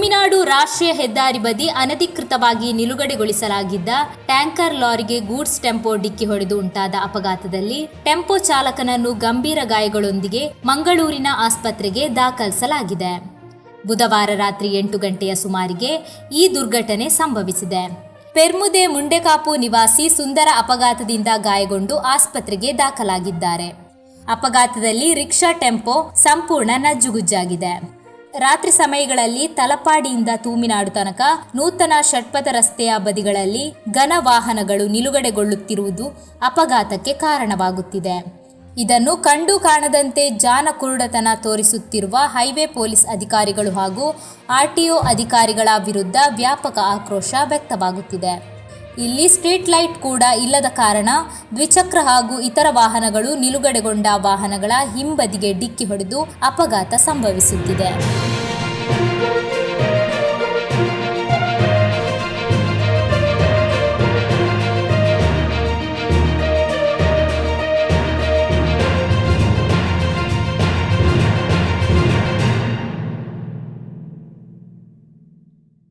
ತೂಮಿನಾಡು ರಾಷ್ಟ್ರೀಯ ಹೆದ್ದಾರಿ ಬದಿ ಅನಧಿಕೃತವಾಗಿ ನಿಲುಗಡೆಗೊಳಿಸಲಾಗಿದ್ದ ಟ್ಯಾಂಕರ್ ಲಾರಿಗೆ ಗೂಡ್ಸ್ ಟೆಂಪೋ ಡಿಕ್ಕಿ ಹೊಡೆದು ಉಂಟಾದ ಅಪಘಾತದಲ್ಲಿ ಟೆಂಪೋ ಚಾಲಕನನ್ನು ಗಂಭೀರ ಗಾಯಗಳೊಂದಿಗೆ ಮಂಗಳೂರಿನ ಆಸ್ಪತ್ರೆಗೆ ದಾಖಲಿಸಲಾಗಿದೆ. ಬುಧವಾರ ರಾತ್ರಿ ಎಂಟು ಗಂಟೆಯ ಸುಮಾರಿಗೆ ಈ ದುರ್ಘಟನೆ ಸಂಭವಿಸಿದೆ. ಪೆರ್ಮುದೆ ಮುಂಡೆಕಾಪು ನಿವಾಸಿ ಸುಂದರ ಅಪಘಾತದಿಂದ ಗಾಯಗೊಂಡು ಆಸ್ಪತ್ರೆಗೆ ದಾಖಲಾಗಿದ್ದಾರೆ. ಅಪಘಾತದಲ್ಲಿ ರಿಕ್ಷಾ ಟೆಂಪೋ ಸಂಪೂರ್ಣ ನಜ್ಜುಗುಜ್ಜಾಗಿದೆ. ರಾತ್ರಿ ಸಮಯಗಳಲ್ಲಿ ತಲಪಾಡಿಯಿಂದ ತೂಮಿನಾಡು ತನಕ ನೂತನ ಷಟ್ಪಥ ರಸ್ತೆಯ ಬದಿಗಳಲ್ಲಿ ಘನ ವಾಹನಗಳು ನಿಲುಗಡೆಗೊಳ್ಳುತ್ತಿರುವುದು ಅಪಘಾತಕ್ಕೆ ಕಾರಣವಾಗುತ್ತಿದೆ. ಇದನ್ನು ಕಂಡು ಕಾಣದಂತೆ ಜಾನ ಕುರುಡತನ ತೋರಿಸುತ್ತಿರುವ ಹೈವೇ ಪೊಲೀಸ್ ಅಧಿಕಾರಿಗಳು ಹಾಗೂ ಆರ್ಟಿಒ ಅಧಿಕಾರಿಗಳ ವಿರುದ್ಧ ವ್ಯಾಪಕ ಆಕ್ರೋಶ ವ್ಯಕ್ತವಾಗುತ್ತಿದೆ. ಇಲ್ಲಿ ಸ್ಟ್ರೀಟ್ ಲೈಟ್ ಕೂಡ ಇಲ್ಲದ ಕಾರಣ ದ್ವಿಚಕ್ರ ಹಾಗೂ ಇತರ ವಾಹನಗಳು ನಿಲುಗಡೆಗೊಂಡ ವಾಹನಗಳ ಹಿಂಬದಿಗೆ ಡಿಕ್ಕಿ ಹೊಡೆದು ಅಪಘಾತ ಸಂಭವಿಸುತ್ತಿದೆ.